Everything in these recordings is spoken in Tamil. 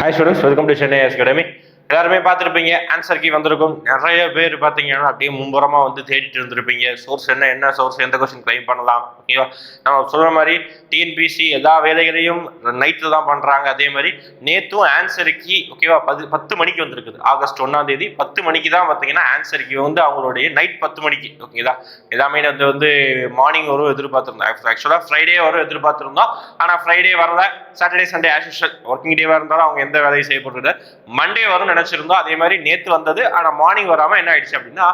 Hi students welcome to Chennai academy எல்லாருமே பார்த்துருப்பீங்க. ஆன்சர் கீ வந்திருக்கும். நிறைய பேர் பார்த்தீங்கன்னா அப்படியே மும்புறமாக வந்து தேடிட்டு இருந்திருப்பீங்க. சோர்ஸ் என்ன என்ன சோர்ஸ் எந்த கொஸ்டின் கிளைம் பண்ணலாம் ஓகேவா நம்ம சொல்கிற மாதிரி டிஎன்பிசி எல்லா வேலைகளையும் நைட்டில் தான் பண்ணுறாங்க அதே மாதிரி நேற்றும் ஆன்சர் கீ ஓகேவா பது பத்து மணிக்கு வந்திருக்குது. ஆகஸ்ட் ஒன்றாம் தேதி பத்து மணிக்கு தான் பார்த்தீங்கன்னா ஆன்சர் கீ வந்து அவங்களுடைய நைட் பத்து மணிக்கு ஓகேதா எல்லாமே வந்து வந்து மார்னிங் வரும் எதிர்பார்த்துருந்தோம். ஆக்சுவலாக ஃப்ரைடே வரும் எதிர்பார்த்துருந்தோம். ஆனால் ஃப்ரைடே வரல. Saturday Sunday as usual working டேவாக இருந்தாலும் அவங்க எந்த வேலையும் செய்யப்படுறது மண்டே வரும் நினைச்சிருந்தோம் அதே மாதிரி நேற்று வந்தது ஆனால் மார்னிங் வராமல் என்ன ஆயிடுச்சு அப்படின்னா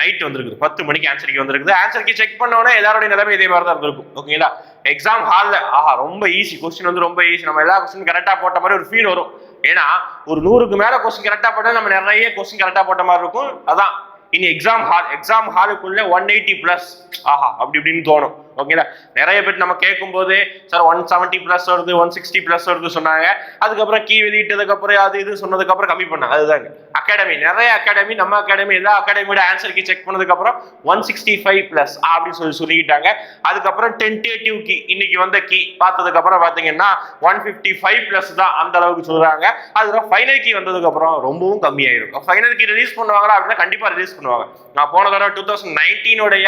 நைட் வந்திருக்குது. பத்து மணிக்கு ஆன்சருக்கு வந்திருக்குது. ஆன்சருக்கு செக் பண்ணோன்னே எல்லாருடைய நிலைமை இதே மாதிரி தான் இருந்திருக்கும் ஓகேங்களா எக்ஸாம் ஹாலில் ஆஹா ரொம்ப ஈஸி கொஸ்டின் வந்து ரொம்ப ஈஸி நம்ம எல்லா கொஸ்டின் கரெக்டாக போட்ட மாதிரி ஒரு ஃபீல் வரும். ஏன்னா ஒரு நூறுக்கு மேலே கொஸ்டின் கரெக்டாக போட்டால் நம்ம நிறைய கொஸ்டின் கரெக்டாக போட்ட மாதிரி இருக்கும். அதான். இனி எக்ஸாம் ஹால் எக்ஸாம் ஹாலுக்குள்ளே ஒன் எயிட்டி ப்ளஸ் ஆஹா அப்படி இப்படின்னு தோணும். ஓகேங்களா நிறைய பேர் நம்ம கேட்கும் போது சார் ஒன் செவன்ட்டி பிளஸ் வருது ஒன் சிக்ஸ்டி பிளஸ் வருது சொன்னாங்க. அதுக்கப்புறம் கீ வெளியிட்டதுக்கப்புறம் அது இது சொன்னதுக்கப்புறம் கம்மி பண்ணாங்க. அதுதாங்க. அகாடமி நிறைய அகாடமி நம்ம அகாடமி எல்லா அகாடமியோட ஆன்சர் கீ செக் பண்ணதுக்கப்புறம் ஒன் சிக்ஸ்டி ஃபைவ் பிளஸ் அப்படின்னு சொல்லி சொல்லிக்கிட்டாங்க. அதுக்கப்புறம் டென்டேட்டிவ் கீ இன்னைக்கு வந்த கீ பார்த்ததுக்கப்புறம் பார்த்தீங்கன்னா ஒன் ஃபிஃப்டி ஃபைவ் பிளஸ் தான் அந்த அளவுக்கு சொல்கிறாங்க அதுக்கப்புறம் ஃபைனல் கீ வந்ததுக்கப்புறம் ரொம்பவும் கம்மியாயிருக்கும் ஃபைனல் கீ ரிலீஸ் பண்ணுவாங்களா அப்படின்னா கண்டிப்பாக ரிலீஸ் பண்ணுவாங்க. நான் போன தடவை டூ தௌசண்ட் நைன்டீனுடைய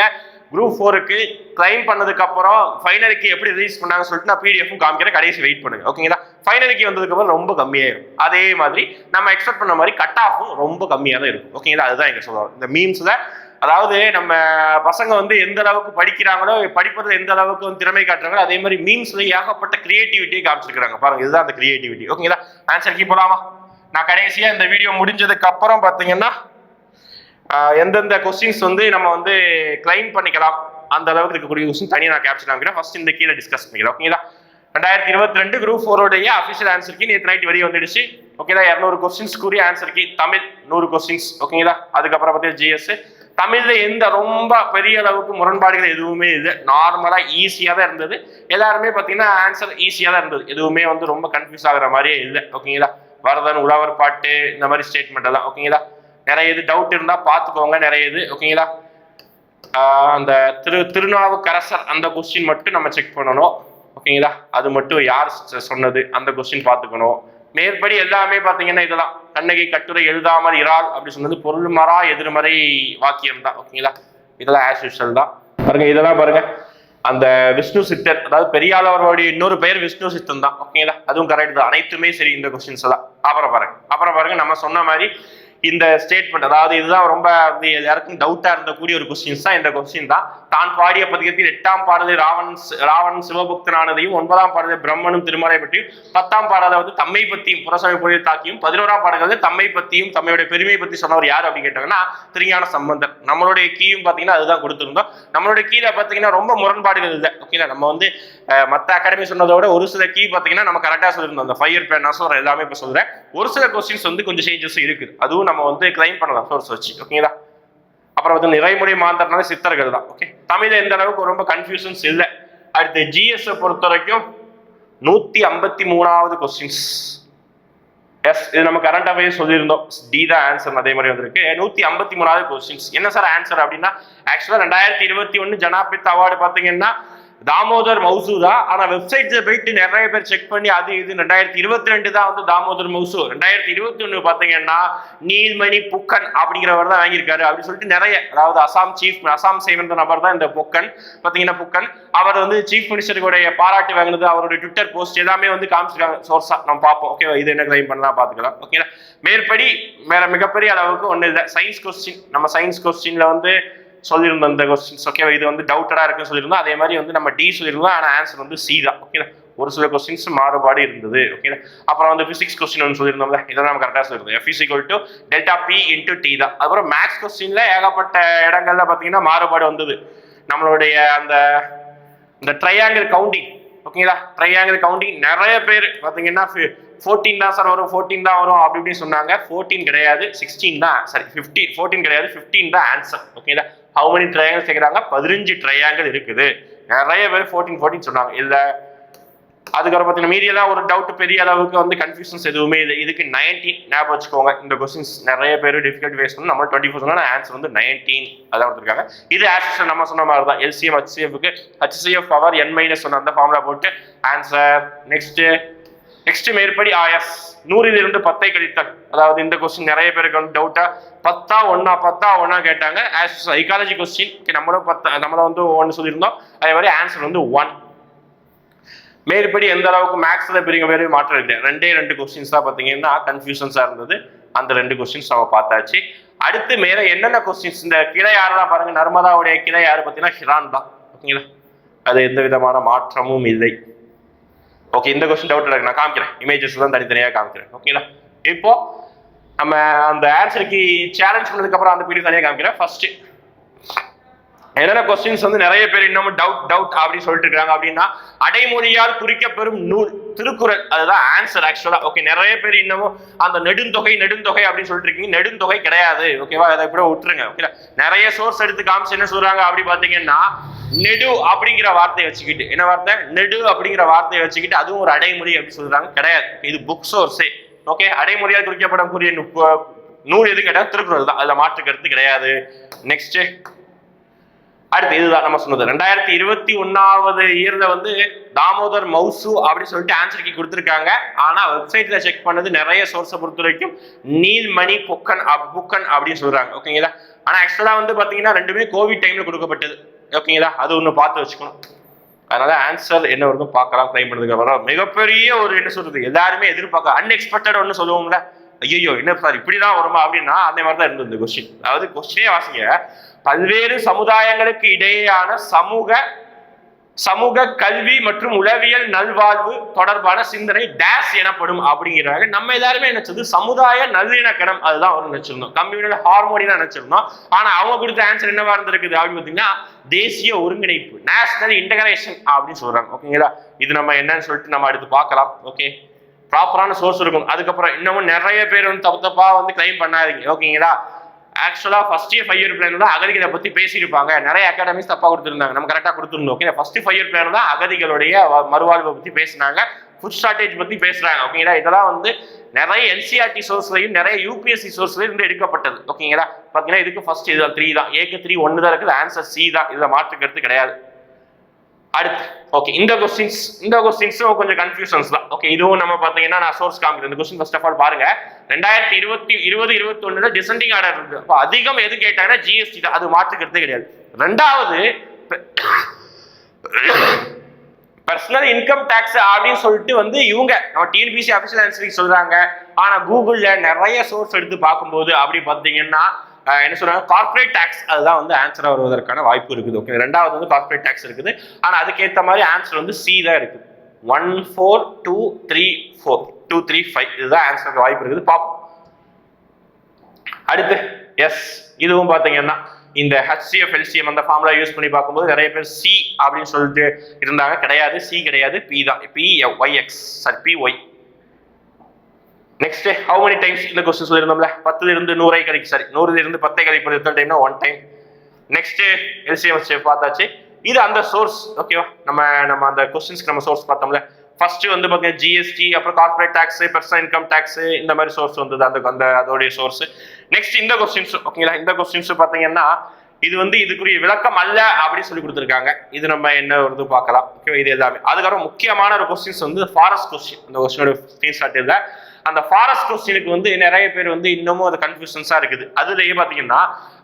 குரூப் ஃபோருக்கு கிளைம் பண்ணதுக்கு அப்புறம் ஃபைனலுக்கு எப்படி ரிலீஸ் பண்ணாங்கன்னு சொல்லிட்டு நான் பிடிஎஃப் காமிக்கிறேன். கடைசி வெயிட் பண்ணுங்க. ஓகேங்களா ஃபைனலுக்கு வந்ததுக்கு அப்புறம் ரொம்ப கம்மியாயிரும். அதே மாதிரி நம்ம எக்ஸ்பெக்ட் பண்ண மாதிரி கட் ஆஃபும் ரொம்ப கம்மியாக தான் இருக்கும். ஓகேங்களா அதுதான் எங்க சொல்லுவோம் இந்த மீம்ஸ்ல அதாவது நம்ம பசங்க வந்து எந்த அளவுக்கு படிக்கிறாங்களோ படிப்பதில் எந்த அளவுக்கு வந்து திறமை காட்டுறாங்களோ அதே மாதிரி மீம்ஸ்ல ஏகப்பட்ட கிரியேட்டிவிட்டியை காமிச்சிருக்காங்க பாருங்க இதுதான் அந்த கிரியேட்டிவிட்டி ஓகேங்களா ஆன்சர் கீ போலாமா? நான் கடைசியா இந்த வீடியோ முடிஞ்சதுக்கு அப்புறம் பாத்தீங்கன்னா எந்தெந்த கொஸ்டின்ஸ் வந்து நம்ம வந்து கிளைம் பண்ணிக்கலாம். அந்த அளவுக்கு இருக்கக்கூடிய கொஸ்டின் தனியாக நான் கேப்சர் ஆகிறேன் ஃபர்ஸ்ட் இந்த கீழே டிஸ்கஸ் பண்ணிக்கலாம். ஓகேங்களா ரெண்டாயிரத்தி இருபத்தி ரெண்டு குரூப் ஃபோரோடைய அஃபிஷியல் ஆன்சர் கீ நேற்று நைட் வெளியே வந்துடுச்சு. ஓகேங்களா இரநூறு கொஸ்டின்ஸ்க்குரிய ஆன்சர் கீ தமிழ் நூறு கொஸ்டின்ஸ் ஓகேங்களா அதுக்கப்புறம் பார்த்தீங்கன்னா ஜிஎஸ் தமிழ்ல எந்த ரொம்ப பெரிய அளவுக்கு முரண்பாடுகள் எதுவுமே இல்லை. நார்மலா ஈஸியா தான் இருந்தது. எல்லாருமே பார்த்தீங்கன்னா ஆன்சர் ஈஸியா தான் இருந்தது. எதுவுமே வந்து ரொம்ப கன்ஃபியூஸ் ஆகுற மாதிரியே இல்லை. ஓகேங்களா வரதன் உழவர் பாட்டு இந்த மாதிரி ஸ்டேட்மெண்ட் எல்லாம். ஓகேங்களா நிறைய இது டவுட் இருந்தால் பார்த்துக்கோங்க நிறைய இது ஓகேங்களா அந்த திரு திருநாவுக்கரசர் அந்த கொஸ்டின் மட்டும் நம்ம செக் பண்ணணும். ஓகேங்களா அது மட்டும் யார் சொன்னது? அந்த கொஸ்டின் பார்த்துக்கணும். மேற்படி எல்லாமே பார்த்தீங்கன்னா இதெல்லாம். கண்ணகி கட்டுரை எழுதாமல் இறால் அப்படி சொன்னது பொருள்மரா எதிர்மறை வாக்கியம் தான். ஓகேங்களா இதெல்லாம் ஆஸ் யூஷுவல் தான். பாருங்க இதெல்லாம் பாருங்க. அந்த விஷ்ணு சித்தர் அதாவது பெரியாளவருடைய இன்னொரு பெயர் விஷ்ணு சித்தன் தான். ஓகேங்களா அதுவும் கரெக்ட் தான். அனைத்துமே சரி இந்த கொஸ்டின்ஸ் தான் அப்புறம் பாருங்க. அப்புறம் பாருங்க நம்ம சொன்ன மாதிரி இந்த ஸ்டேட்மெண்ட் அதாவது இதுதான் ரொம்ப வந்து எல்லாருக்கும் டவுட்டா இருந்தக்கூடிய ஒரு கொஸ்டின்ஸ் தான் இந்த கொஸ்டின் தான். தான் பாடிய பதிகத்தில் எட்டாம் பாடலை ராவன் ராவன் சிவபக்தனானதையும் ஒன்பதாம் பாடலை பிரம்மனும் திருமலை பற்றியும் பத்தாம் பாடலை வந்து தம்மை பத்தியும் புறசமை பொழிய தாக்கியும் பதினோராம் பாடல்கள் வந்து தம்மை பத்தியும் தம்மையுடைய பெருமையை பத்தி சொன்னவர் யார் அப்படின்னு கேட்டாங்கன்னா திருஞான சம்பந்தர். நம்மளுடைய கீயும் பாத்தீங்கன்னா அதுதான் கொடுத்திருந்தோம். நம்மளுடைய கீழே பாத்தீங்கன்னா ரொம்ப முரண்பாடுகள் இல்லை ஓகேங்களா நம்ம வந்து மற்ற மத்த அகாடமி சொன்னதை விட ஒரு சில கீ பாத்தீங்கன்னா நம்ம கரெக்டா சொல்லியிருந்தோம். அந்த ஃபயர் பேர் நான் சொல்கிறேன் எல்லாமே இப்ப சொல்றேன். ஒரு சில கொஸ்டின்ஸ் வந்து கொஞ்சம் சேஞ்சஸ் இருக்குது அதுவும் நம்ம வந்து கிளைம் பண்ணலாம் சோர்ஸ் வச்சு. ஓகேங்களா அப்புறம் வந்து நிறைமுறை மாந்தர்னால சித்தர்கள் தான். ஓகே தமிழ்ல எந்த அளவுக்கு ரொம்ப கன்ஃபியூஷன்ஸ் இல்லை. அடுத்து ஜிஎஸ் பொறுத்த வரைக்கும் நூத்தி ஐம்பத்தி மூணாவது கொஸ்டின்ஸ் எஸ் இது நம்ம கரண்ட் அஃபேர்ஸ் சொல்லியிருந்தோம். டி தான் ஆன்சர் அதே மாதிரி வந்திருக்கு. நூத்தி ஐம்பத்தி மூணாவது கொஸ்டின்ஸ் என்ன சார் ஆன்சர் அப்படின்னா ஆக்சுவலா ரெண்டாயிரத்தி இருபத்தி ஒன்னு ஜனாபித் அவார்டு பாத்தீங்கன்னா தாமோதர் மௌசூதா ஆனா வெப்சைட்ஸ்ல போயிட்டு நிறைய பேர் செக் பண்ணி அது இது ரெண்டாயிரத்தி இருபத்தி ரெண்டு தான் வந்து தாமோதர் மௌசூ ரெண்டாயிரத்தி இருபத்தி ஒண்ணு பாத்தீங்கன்னா நீல்மணி புக்கன் அப்படிங்கிறவர் தான் வாங்கியிருக்காரு அப்படின்னு சொல்லிட்டு நிறைய அதாவது அசாம் சீஃப் அசாம் சேவந்த நபர் தான் இந்த புக்கன். பாத்தீங்கன்னா புக்கன். அவர் வந்து சீஃப் மினிஸ்டருடைய பாராட்டு வாங்கினது அவருடைய ட்விட்டர் போஸ்ட் எல்லாமே வந்து காமிச்சிருக்காங்க. சோர்ஸா நம்ம பார்ப்போம். ஓகேவா இது என்ன கிளைம் பண்ணலாம் பார்த்துக்கலாம். ஓகேங்களா மேற்படி வேற மிகப்பெரிய அளவுக்கு ஒண்ணு இல்லை. சயின்ஸ் கொஸ்டின் நம்ம சயின்ஸ் கொஸ்டின்ல வந்து சொல்லியிருந்தோம் இந்த கொஸ்டின்ஸ் ஓகேவா இது வந்து டவுட்டடாக இருக்குன்னு சொல்லியிருந்தோம். அதே மாதிரி வந்து நம்ம டி சொல்லியிருந்தோம். ஆனால் ஆன்சர் வந்து சி தான். ஓகே ஒரு சில கொஸ்டின்ஸ் மாறுபாடு இருந்தது. ஓகேனா அப்புறம் வந்து பிசிக்ஸ் கொஸ்டின் ஒன்று சொல்லியிருந்தோம்ல. இதெல்லாம் நம்ம கரெக்டாக சொல்லியிருந்தோம். F is equal to delta P into T தான். அப்புறம் மேக்ஸ் கொஸ்டின்ல ஏகப்பட்ட இடங்கள்ல பார்த்தீங்கன்னா மாறுபாடு வந்தது. நம்மளுடைய அந்த இந்த ட்ரையாங்கிள் கவுண்டிங் ஓகேங்களா ட்ரையாங்கிள் கவுண்டிங் நிறைய பேர் பார்த்தீங்கன்னா ஃபோர்டீன் தான் சார் வரும். ஃபோர்டீன் தான் வரும். அப்படி இப்படின்னு சொன்னாங்க. ஃபோர்டீன் கிடையாது. சிக்ஸ்டீன் தான். சாரி ஃபிஃப்டீன் ஃபோர்டீன் கிடையாது. ஃபிஃப்டீன் தான் ஆன்சர் ஓகேங்களா ஹவு மெனி ட்ரையாங்கிள் கேட்குறாங்க பதினஞ்சு ட்ரையாங்கிள் இருக்குது. நிறைய பேர் ஃபோர்டீன் ஃபோர்டீன் சொன்னாங்க. இல்லை. அதுக்கப்புறம் பார்த்தீங்கன்னா மீறியெல்லாம் ஒரு டவுட் பெரிய அளவுக்கு வந்து கன்ஃபியூஷன்ஸ் எதுவுமே இல்லை. இதுக்கு நைன்டீன் ஞாபகம் வச்சுக்கோங்க. இந்த கொஸ்டின்ஸ் நிறைய பேர் டிஃபிகல்ட் ஃபேஸ் பண்ணி நம்ம டுவெண்ட்டி ஃபோர் சொன்னா ஆன்சர் வந்து நைன்டீன் அதான் கொடுத்துருக்காங்க. இது ஆக்சுவல் நம்ம சொன்ன மாதிரி தான் LCM ஹச்சிஎஃப்க்கு HCF power N minus one அந்த ஃபார்முலா போட்டு ஆன்சர் நெக்ஸ்ட்டு நெக்ஸ்ட் மேற்படி ஆயஸ். நூறிலிருந்து பத்தை கழித்தல். அதாவது இந்த கொஸ்டின் நிறைய பேருக்கு வந்து டவுட்டா பத்தா ஒன்னா பத்தா ஒன்னா கேட்டாங்க. ஆஸ் சைக்காலஜி கொஸ்டின் நம்மளும் பத்தா நம்மளும் வந்து ஒன்று சொல்லியிருந்தோம். அதே மாதிரி ஆன்சர் வந்து ஒன் மேற்படி எந்த அளவுக்கு மேக்ஸ்ல பெரிய வேறு மாற்றம் இல்லை. ரெண்டே ரெண்டு கொஸ்டின்ஸ் தான் பார்த்தீங்கன்னா கன்ஃபியூஷன்ஸாக இருந்தது. அந்த ரெண்டு கொஸ்டின்ஸ் நம்ம பார்த்தாச்சு. அடுத்து மேல என்னென்ன கொஸ்டின்ஸ் இந்த கிளை யாரெல்லாம் பாருங்க நர்மதாவுடைய கிளை யாரு பார்த்தீங்கன்னா ஹிரான் தான். ஓகேங்களா அது எந்த விதமான மாற்றமும் இல்லை. ஓகே இந்த கொஸ்டின் டவுட் இருக்கு நான் காமிக்கிறேன். இமேஜஸ் தான் தனித்தனியாக காமிக்கிறேன். ஓகேங்களா இப்போ நம்ம அந்த ஆன்சருக்கு சேலஞ்ச் பண்ணதுக்கப்புறம் அந்த பீடியோ தனியாக காமிக்கிறேன். ஃபர்ஸ்ட் என்னென்ன கொஸ்டின்ஸ் வந்து நிறைய பேர் இன்னமும் டவுட் டவுட் அப்படின்னு சொல்லிட்டு இருக்காங்க. அப்படின்னா அடைமொழியால் குறிக்கப்பெறும் நூல் திருக்குறள். அதுதான் ஆன்சர் ஆக்சுவலா ஓகே நிறைய பேர் இன்னமும் அந்த நெடுந்தொகை நெடுந்தொகை அப்படின்னு சொல்லிட்டு இருக்கீங்க. நெடுந்தொகை கிடையாது. ஓகேவா அதை இப்படி விட்டுருங்க. ஓகே நிறைய சோர்ஸ் எடுத்து காமிச்சு என்ன சொல்றாங்க? அப்படி பாத்தீங்கன்னா நெடு அப்படிங்கிற வார்த்தையை வச்சுக்கிட்டு. என்ன வார்த்தை? நெடு அப்படிங்கிற வார்த்தையை வச்சுக்கிட்டு அதுவும் ஒரு அடைமொழி அப்படின்னு சொல்றாங்க. கிடையாது. இது புக் சோர்ஸே ஓகே அடைமொழியால் குறிக்கப்படக்கூடிய நு- நூல் எதுவும் கிடையாது திருக்குறள் தான். அதுல மாற்று கருத்து கிடையாது. நெக்ஸ்ட் அடுத்து இதுதான் நம்ம சொன்னது. ரெண்டாயிரத்தி இருபத்தி ஒன்னாவது இயர்ல வந்து தாமோதர் மௌசு அப்படின்னு சொல்லிட்டு ஆன்சர் கீ கொடுத்துருக்காங்க. ஆனா வெப்சைட்ல செக் பண்ணது நிறைய சோர்ஸை பொறுத்த வரைக்கும் நீல்மணி புக்கன் அப் புக்கன் அப்படின்னு சொல்றாங்க. ஓகேங்களா ஆனா ஆக்சுவலா வந்து பாத்தீங்கன்னா ரெண்டுமே கோவிட் டைம்ல கொடுக்கப்பட்டது. ஓகேங்களா அது ஒண்ணு பார்த்து வச்சுக்கணும். அதனால ஆன்சர் என்ன வருதும் பார்க்கலாம் கிளைம் பண்ணதுக்கு அப்புறம். மிகப்பெரிய ஒரு என்ன சொல்றது? எல்லாருமே எதிர்பார்க்க அன்எக்ஸ்பெக்டட் ஒன்று சொல்லுவோம்ல. ஐயோ என்ன சார் இப்படிதான் வருமா அப்படின்னா அந்த மாதிரி தான் இருந்தது கொஸ்டின் அதாவது கொஸ்டினே வாசிங்க. பல்வேறு சமுதாயங்களுக்கு இடையேயான சமூக சமூக கல்வி மற்றும் உளவியல் நல்வாழ்வு தொடர்பான சிந்தனை டேஸ் எனப்படும் அப்படிங்கிறாங்க. நம்ம எல்லாருமே நினைச்சது சமுதாய நல்லிணக்கணம் அதுதான் அவர் நினைச்சிருந்தோம். Communal harmony நினைச்சிருந்தோம். ஆனா அவங்க கொடுத்த ஆன்சர் என்னவா இருந்திருக்குது அப்படின்னு பாத்தீங்கன்னா தேசிய ஒருங்கிணைப்பு நேஷனல் இன்டகிரேஷன் அப்படின்னு சொல்றாங்க. ஓகேங்களா இது நம்ம என்னன்னு சொல்லிட்டு நம்ம அடுத்து பார்க்கலாம். ஓகே ப்ராப்பரான சோர்ஸ் இருக்கும். அதுக்கப்புறம் இன்னமும் நிறைய பேர் வந்து தப்பு தப்பா வந்து கிளைம் பண்ணாதீங்க. ஓகேங்களா ஆக்சுவலாக first year five year plan தான் அகதிகளை பற்றி பேசியிருப்பாங்க. நிறைய அகாடமிஸ் தப்பாக கொடுத்துருந்தாங்க. நம்ம கரெக்டாக கொடுத்துருந்தோம் okay first five year plan தான் அகதிகளுடைய மறுவாழ்வை பற்றி பேசினாங்க. ஃபுட் ஷார்டேஜ் பற்றி பேசுகிறாங்க ஓகேங்களா இதெல்லாம் வந்து நிறைய என்சிஆர்டி சோர்ஸ்லையும் நிறைய யூபிஎஸ்சி சோர்ஸ்லையும் இருந்து எடுக்கப்பட்டது. ஓகேங்களா பார்த்தீங்கன்னா இதுக்கு ஃபஸ்ட் இது த்ரீ தான். ஏக்கு த்ரீ ஒன்று தான் இருக்குது. ஆன்சர் சி தான். இதில் மாற்றுக்கிறது கிடையாது. அடுத்து ஓகே இந்த கொஸ்டின்ஸ் இந்த கொஸ்டின்ஸும் கொஞ்சம் கன்ஃபியூஷன்ஸ் தான். ஓகே இதுவும் நம்ம பார்த்தீங்கன்னா நான் சோர்ஸ் காமிக்கிறேன். இந்த கொஸ்டின் ஃபர்ஸ்ட் ஆஃப் ஆல் பாருங்க. ரெண்டாயிரத்தி இருபத்தி இருபது இருபத்தி ஒண்ணுல டிசெண்டிங் ஆர்டர் இருக்கு. அப்போ அதிகம் எது கேட்டாங்கன்னா ஜிஎஸ்டி தான். அது மாற்றுக்கிறதே கிடையாது. ரெண்டாவது பர்சனல் இன்கம் டேக்ஸ் அப்படின்னு சொல்லிட்டு வந்து இவங்க நம்ம டிஎன்பிசி அஃபிஷியல் ஆன்சரிங் சொல்றாங்க. ஆனா கூகுள்ல நிறைய சோர்ஸ் எடுத்து பார்க்கும்போது அப்படி பார்த்தீங்கன்னா என்ன சொல்றாங்க? கார்ப்பரேட் டேக்ஸ் அதுதான் வந்து ஆன்சரா வருவதற்கான வாய்ப்பு இருக்குது ஓகே ரெண்டாவது வந்து கார்பரேட் டேக்ஸ் இருக்குது. ஆனா அதுக்கேற்ற மாதிரி ஆன்சர் வந்து சி தான் இருக்குது one four two three four two three five இதுதான் ஆன்சர் வாய்ப்பு இருக்குது. பார்ப்போம். அடுத்து எஸ் இதுவும் பார்த்தீங்கன்னா இந்த ஹெச்சிஎஃப் எல்சிஎம் அந்த ஃபார்முலா யூஸ் பண்ணி பார்க்கும்போது நிறைய பேர் சி அப்படின்னு சொல்லிட்டு இருந்தாங்க. கிடையாது சி கிடையாது பி தான். B Y X sorry B Y next how many times இந்த கொஸ்டின் சொல்லியிருந்தோம்ல? பத்துல இருந்து நூறை கழிக்கு சாரி நூறுல இருந்து பத்தை கழிப்பது எத்தனை டைம்னா ஒன் டைம் நெக்ஸ்ட் எல்சிஎம் பார்த்தாச்சு. இது அந்த சோர்ஸ் ஓகேவா நம்ம நம்ம அந்த கொஸ்டின்ஸ்க்கு நம்ம சோர்ஸ் பார்த்தோம்ல. ஃபர்ஸ்ட் வந்து பார்த்தீங்கன்னா ஜிஎஸ்டி அப்புறம் corporate tax personal income tax இந்த மாதிரி சோர்ஸ் வந்தது. அந்த அந்த அதோடைய சோர்ஸ் நெக்ஸ்ட் இந்த கொஸ்டின்ஸ் ஓகேங்களா இந்த கொஸ்டின்ஸ் பார்த்தீங்கன்னா இது வந்து இதுக்குரிய விளக்கம் அல்ல அப்படின்னு சொல்லி கொடுத்துருக்காங்க. இது நம்ம என்ன வருது பார்க்கலாம். ஓகே இது எல்லாமே. அதுக்கப்புறம் முக்கியமான ஒரு கொஸ்டின்ஸ் வந்து ஃபாரஸ்ட் கொஸ்டின் அந்த கொஸ்டினோட ஸ்கிரீன்ஷாட் இல்லை அந்த ஃபாரஸ்ட் கொஸ்டினுக்கு வந்து நிறைய பேர் வந்து இன்னமும் அது கன்ஃபியூஷன்ஸாக இருக்குது. அதுலேயே பார்த்தீங்கன்னா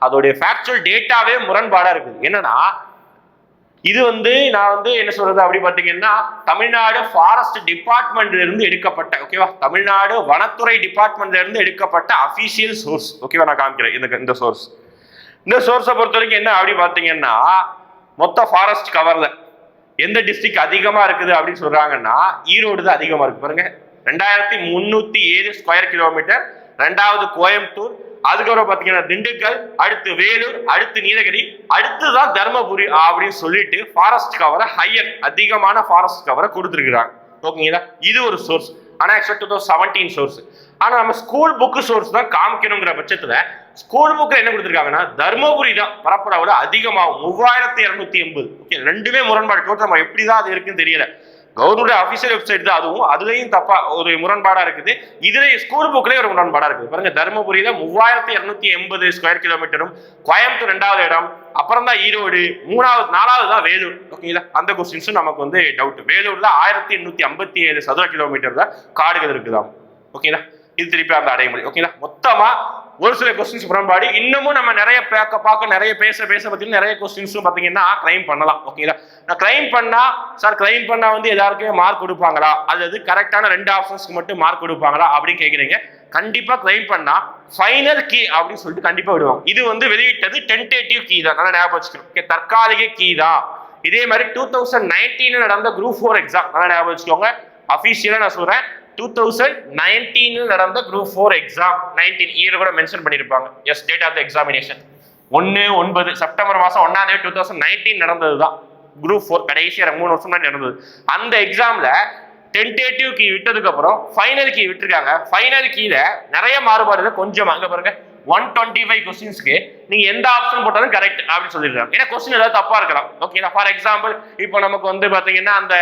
அதோடைய ஃபேக்சுவல் டேட்டாவே முரண்பாடாக இருக்குது. என்னன்னா இது வந்து நான் வந்து என்ன சொல்றது அப்படி பார்த்தீங்கன்னா தமிழ்நாடு ஃபாரஸ்ட் டிபார்ட்மெண்ட்ல இருந்து எடுக்கப்பட்ட ஓகேவா தமிழ்நாடு வனத்துறை டிபார்ட்மெண்ட்ல இருந்து எடுக்கப்பட்ட அபிஷியல் சோர்ஸ் ஓகேவா நான் காமிக்கிறேன். இந்த இந்த சோர்ஸ் இந்த சோர்ஸை பொறுத்த வரைக்கும் என்ன? அப்படி பார்த்தீங்கன்னா மொத்த ஃபாரஸ்ட் கவர்ல எந்த டிஸ்ட்ரிக்ட் அதிகமா இருக்குது அப்படின்னு சொல்றாங்கன்னா ஈரோடு தான் அதிகமா இருக்கு. பாருங்க. ரெண்டாயிரத்தி முன்னூத்தி ஏழு ஸ்கொயர் கிலோமீட்டர் ரெண்டாவது கோயம்புத்தூர். அதுக்கப்புறம் பாத்தீங்கன்னா திண்டுக்கல் அடுத்து வேலூர் அடுத்து நீலகிரி அடுத்துதான் தர்மபுரி அப்படின்னு சொல்லிட்டு ஃபாரஸ்ட் கவரை ஹையர் அதிகமான ஃபாரஸ்ட் கவரை கொடுத்துருக்குறாங்க. ஓகேங்களா இது ஒரு சோர்ஸ் ஆனா actual two thousand seventeen source ஆனா நம்ம ஸ்கூல் புக்கு சோர்ஸ் தான் காமிக்கணுங்கிற பட்சத்துல ஸ்கூல் புக்கில் என்ன கொடுத்துருக்காங்கன்னா தர்மபுரி தான் பரப்பளவுல அதிகமாகும். மூவாயிரத்தி இரநூத்தி எண்பது. ஓகே ரெண்டுமே முரண்பாடு. டோட்டல் நம்ம எப்படிதான் அது இருக்குன்னு தெரியல. கவர்மெண்ட் அஃபிஷியல் வெப்சைட் தான் அதுவும். அதுலயும் தப்பா ஒரு முரண்பாடா இருக்குது. இதுல ஸ்கூல் புக்லயே ஒரு முரண்பாடா இருக்குது. பாருங்க தருமபுரியில மூவாயிரத்தி இருநூத்தி எண்பது ஸ்கொயர் கிலோமீட்டரும் கோயம்புத்தூர் ரெண்டாவது இடம் அப்புறம் தான் ஈரோடு மூணாவது நாலாவது தான் வேலூர். ஓகேங்களா அந்த கொஸ்டின்ஸும் நமக்கு வந்து டவுட் வேலூர்ல ஆயிரத்தி எண்ணூத்தி ஐம்பத்தி ஏழு சதுர கிலோமீட்டர் தான் காடுகள் இருக்குதாம். ஓகேங்களா இது திருப்பி அந்த அடைமொழி. ஓகேங்களா மொத்தமா ஒரு சில கொஸ்டின்ஸ் முரண்பாடு இன்னமும் நம்ம நிறைய பார்க்க பார்க்க நிறைய பேச பேச பார்த்தீங்கன்னா நிறைய கொஸ்டின்ஸும் பார்த்தீங்கன்னா கிளைம் பண்ணலாம் ஓகேங்களா நான் கிளைம் பண்ணா சார் கிளைம் பண்ணா வந்து எல்லாருக்குமே மார்க் கொடுப்பாங்களா? அது கரெக்டான ரெண்டு ஆப்ஷன்ஸ்க்கு மட்டும் மார்க் கொடுப்பாங்களா? அப்படின்னு கேட்குறீங்க கண்டிப்பா கிளைம் பண்ணா ஃபைனல் கீ அப்படின்னு சொல்லிட்டு கண்டிப்பா விடுவாங்க. இது வந்து வெளியிட்டது டென்டேட்டிவ் கீ தான். நல்லா ஞாபகம் வச்சுக்கணும். தற்காலிக கீ தான். இதே மாதிரி டூ தௌசண்ட் நைன்டீன் நடந்த குரூப் ஃபோர் எக்ஸாம் நல்லா ஞாபகம் வச்சுக்கோங்க. அஃபீஷியலாக நான் சொல்றேன். டூ தௌசண்ட் நைன்டீனில் நடந்த group four exam nineteen year கூட மென்ஷன் பண்ணியிருப்பாங்க yes date of the examination ஒன்று ஒன்பது செப்டம்பர் மாதம் ஒன்றாம் தேதி டூ தௌசண்ட் நைன்டீன் நடந்தது தான் குரூப் ஃபோர் கடைசியாக மூணு வருஷம் முன்னாடி நடந்தது. அந்த எக்ஸாமில் டென்டேட்டிவ் கீ விட்டதுக்கப்புறம் ஃபைனல் கீ விட்டுருக்காங்க. ஃபைனல் கீயில் நிறைய மாறுபாடு கொஞ்சம் அங்கே பாருங்க. ஒன் டுவெண்ட்டி ஃபைவ் கொஸ்டின்ஸ்க்கு நீங்கள் எந்த ஆப்ஷன் போட்டாலும் கரெக்ட் அப்படின்னு சொல்லிருக்காங்க ஏன்னா கொஸ்டின் ஏதாவது தப்பாக இருக்கலாம். ஓகேங்களா ஃபார் எக்ஸாம்பிள் இப்போ நமக்கு வந்து பார்த்தீங்கன்னா அந்த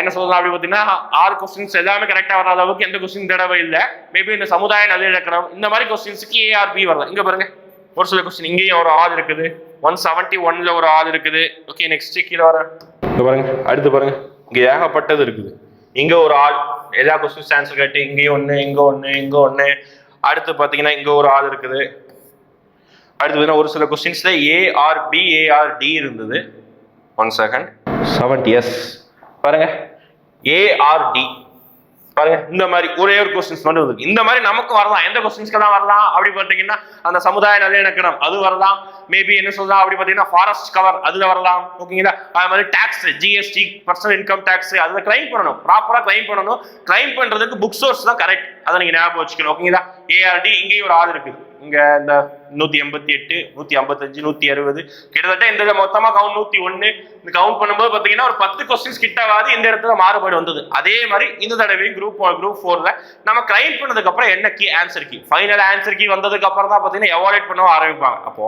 என்ன சொல்லலாம் அப்படி பார்த்தீங்கன்னா ஆறு கொஸ்டின்ஸ் எல்லாமே கரெக்டாக வர அளவுக்கு எந்த கொஸ்டின் தடவை இல்லை. மேபி இந்த சமுதாய நல்லிணக்கம் இந்த மாதிரி கொஸ்டின்ஸுக்கு ஏஆர்பி வரலாம் இங்கே பாருங்க. ஒரு சில கொஸ்டின் இங்கேயும் ஒரு ஆள் இருக்குது. ஒன் செவன்ட்டி ஒன்ல ஒரு ஆள் இருக்குது. ஓகே நெக்ஸ்ட் கீழே வர. இங்கே பாருங்க. அடுத்து பாருங்க. இங்கே ஏகப்பட்டது இருக்குது. இங்கே ஒரு ஆள் எல்லா கொஸ்டின்ஸ் ஆன்சர் கேட்டு இங்கேயும் ஒன்று இங்கே ஒன்று இங்கே ஒன்று அடுத்து பார்த்தீங்கன்னா இங்கே ஒரு ஆள் இருக்குது. அடுத்து ஒரு சில கொஸ்டின்ஸில் ஏஆர் பி டி இருந்தது. ஒன் செகண்ட் செவன்டி எஸ் பாருங்க ஏஆர்டி பாருங்க இந்த மாதிரி ஒரே ஒரு கொஸ்டின்ஸ் மட்டும் இருக்கு. இந்த மாதிரி நமக்கு வரலாம். எந்த கொஸ்டின்ஸ்க்கு தான் வரலாம்? அப்படி பார்த்தீங்கன்னா அந்த சமுதாய நல்லிணக்கணம் அது வரலாம். மேபி என்ன சொல்லலாம்? அப்படி பார்த்தீங்கன்னா ஃபாரஸ்ட் கவர் அதுல வரலாம். ஓகேங்களா அது மாதிரி tax GST personal income tax அதில் கிளைம் பண்ணணும். ப்ராப்பராக கிளைம் பண்ணணும். கிளைம் பண்றதுக்கு புக் சோர்ஸ் தான் கரெக்ட் அதை நீங்க ஞாபகம் வச்சுக்கணும். ஓகேங்களா ஏஆர்டி இங்கேயும் ஒரு ஆள் இருக்குது இங்க இந்த நூத்தி எண்பத்தி எட்டு நூத்தி ஐம்பத்தஞ்சு நூத்தி அறுபது. கிட்டத்தட்ட இந்த இதை மொத்தமா கவுண்ட் நூத்தி ஒண்ணு. இந்த கவுண்ட் பண்ணும்போது பாத்தீங்கன்னா ஒரு பத்து கொஸ்டின்ஸ் கிட்டவாது இந்த இடத்துல மாறுபாடு வந்தது. அதே மாதிரி இந்த தடவையும் குரூப் குரூப் ஃபோர்ல நம்ம கிளைம் பண்ணதுக்கு அப்புறம் என்ன key answer key final answer key வந்ததுக்கு அப்புறம் தான் பாத்தீங்கன்னா எவாலேட் பண்ண ஆரம்பிப்பாங்க. அப்போ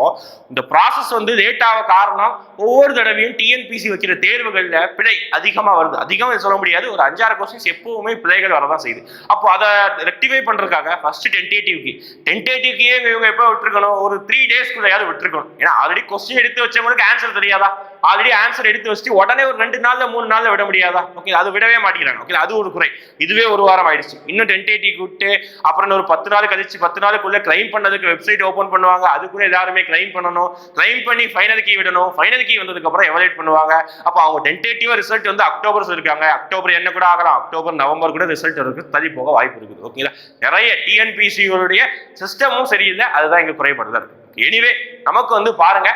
இந்த ப்ராசஸ் வந்து லேட் ஆக காரணம் ஒவ்வொரு தடவையும் டிஎன்பிசி வைக்கிற தேர்வுகள்ல பிழை அதிகமா வருது. அதிகமாக சொல்ல முடியாது. ஒரு அஞ்சாறு கொஸ்டின்ஸ் எப்பவுமே பிழைகள் வரதான் செய்யுது. அப்போ அதை ரெக்டிஃபை பண்றதுக்காக ஃபர்ஸ்ட் டென்டேட்டிவ் கீ டென்டேட்டிவ் கீயே இவங்க எப்போ விட்டுருக்கணும்? ஒரு த்ரீ டேஸ்க்குள்ளையாவது விட்டுருக்கணும். ஏன்னா ஆல்ரெடி கொஸ்டின் எடுத்து வச்சவங்களுக்கு ஆன்சர் தெரியாதா? ஆல்ரெடி ஆன்சர் எடுத்து வச்சுட்டு உடனே ஒரு ரெண்டு நாள்ல மூணு நாள்ல விட முடியாதா? ஓகே அது விடவே மாட்டேங்கிறாங்க. ஓகே அது ஒரு குறை. இதுவே ஒரு வாரம் ஆயிடுச்சு. இன்னும் டென்டேட்டிவ் விட்டு அப்புறம் ஒரு பத்து நாள் கழிச்சு பத்து நாளுக்குள்ள கிளைம் பண்ணதுக்கு வெப்சைட் ஓப்பன் பண்ணுவாங்க. அதுக்குள்ள எல்லாருமே கிளைம் பண்ணணும். கிளைம் பண்ணி ஃபைனல் கீ விடணும். ஃபைனல் கீ வந்ததுக்கு அப்புறம் எவலேட் பண்ணுவாங்க. அப்போ அவங்க டென்டேட்டிவா ரிசல்ட் வந்து அக்டோபர் சொல்லிருக்காங்க. அக்டோபர் என்ன கூட ஆகலாம். அக்டோபர் நவம்பர் கூட ரிசல்ட் இருக்கு தள்ளி போக வாய்ப்பு இருக்குது. ஓகேங்களா நிறைய டிஎன்பிசிகளுடைய சிஸ்டமும் சரியில்லை. அதுதான் இங்க குறைபாடு. தேவைப்படுதல் எனிவே நமக்கு வந்து பாருங்க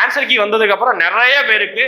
ஆன்சர் கீ வந்ததுக்கு அப்புறம் நிறைய பேருக்கு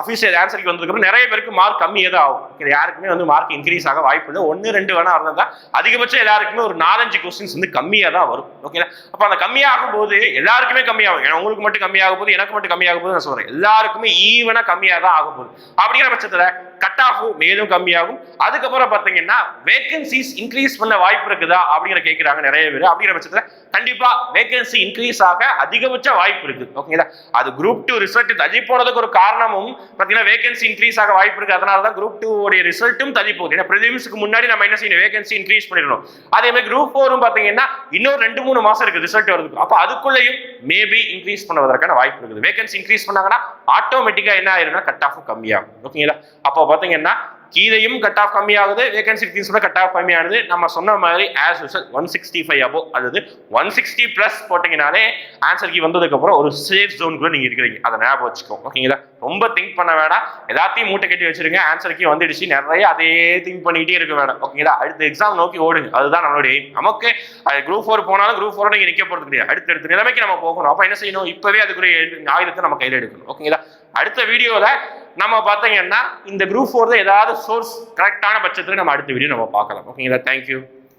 அஃபீஷியல் ஆன்சர் கீ வந்ததுக்கு அப்புறம் நிறைய பேருக்கு மார்க் கம்மியாக தான் ஆகும். இது யாருக்குமே வந்து மார்க் இன்க்ரீஸ் ஆக வாய்ப்பு இல்லை. ஒன்று ரெண்டு வேணா இருந்தால் அதிகபட்சம் எல்லாருக்குமே ஒரு நாலஞ்சு கொஸ்டின்ஸ் வந்து கம்மியாக தான் வரும். ஓகேங்களா அப்போ அந்த கம்மியாகும் போது எல்லாருக்குமே கம்மியாகும். ஏன்னா உங்களுக்கு மட்டும் கம்மியாக போது எனக்கு மட்டும் கம்மியாக போது நான் சொல்றேன். எல்லாருக்குமே ஈவனாக கம்மியாக தான் ஆக போகுது. அப்படிங்கிற பட்சத்தில் கட் ஆஃப் மேலும் கம்மியாகும். அதுக்கப்புறம் பார்த்தீங்கன்னா வேகன்சிஸ் இன்க்ரீஸ் பண்ண வாய்ப்பு இருக்குதா அப்படிங்கிற கேட்குறாங்க நிறைய பேர். அப்படிங்கிற பட்சத்தில் கண்டிப்பா வேகன்சி இன்க்ரீஸ் ஆக அதிகபட்ச வாய்ப்பு இருக்குது ஓகேங்களா அது குரூப் டூ ரிசல்ட் தள்ளி போனதுக்கு ஒரு காரணமும் பார்த்தீங்கன்னா வேகன்சி இன்க்ரீஸ் ஆக வாய்ப்பு இருக்கு. அதனால தான் குரூப் டூ உடைய ரிசல்ட்டும் தள்ளி போகுது. ஏன்னா ப்ரிலிம்ஸ்க்கு முன்னாடி நம்ம என்ன செய்யணும்? வேகன்சி இன்க்ரீஸ் பண்ணிடணும். அதே மாதிரி குரூப் ஃபோரும் பார்த்தீங்கன்னா இன்னும் ரெண்டு மூணு மாசம் இருக்கு ரிசல்ட் வருது அப்போ அதுக்குள்ளேயும் மேபி இன்க்ரீஸ் பண்ணுவதற்கான வாய்ப்பு இருக்குது. வேகன்சி இன்க்ரீஸ் பண்ணாங்கன்னா ஆட்டோமேட்டிக்காக என்ன ஆயிரும்னா கட் ஆஃப் கம்மியாகும். ஓகேங்களா அப்போ பார்த்தீங்கன்னா கீழையும் கட் ஆஃப் கம்மியாகுது வேகன்சி இன்க்ரீஸ் கட் ஆஃப் கம்மியானது நம்ம சொன்ன மாதிரி as usual one sixty five above அல்லது ஒன் சிக்ஸ்டி ப்ளஸ் போட்டிங்கனாலே ஆன்சர் கீ வந்ததுக்கப்புறம் ஒரு சேஃப் ஜோனுக்குள்ள நீங்கள் இருக்கிறீங்க. அதை ஞாபகம் வச்சுக்கோ ஓகேங்களா ரொம்ப திங்க் பண்ண வேண்டாம் எல்லாத்தையும் மூட்டை கட்டி வச்சிருங்க. ஆன்சர் கீ வந்துடுச்சு. நிறைய அதே திங்க் பண்ணிக்கிட்டே இருக்க வேண்டாம் ஓகேங்களா அடுத்த எக்ஸாம் நோக்கி ஓடுங்க. அதுதான் நம்மளுடைய நமக்கு நமக்கு குரூப் ஃபோர் போனாலும் குரூப் ஃபோர் நீங்கள் நிற்க போகிறது கிடையாது. அடுத்தடுத்த நிலைமைக்கு நம்ம போகணும். அப்போ என்ன செய்யணும்? இப்போவே அதுக்குரிய ஆயுதத்தை நம்ம கையில் எடுக்கணும். ஓகேங்களா அடுத்த வீடியோவில் நம்ம பார்த்தீங்கன்னா இந்த குரூப் ஃபோர் தான் ஏதாவது சோர்ஸ் கரெக்டான பட்சத்தில் நம்ம அடுத்த வீடியோ நம்ம பார்க்கலாம். ஓகேங்களா தேங்க்யூ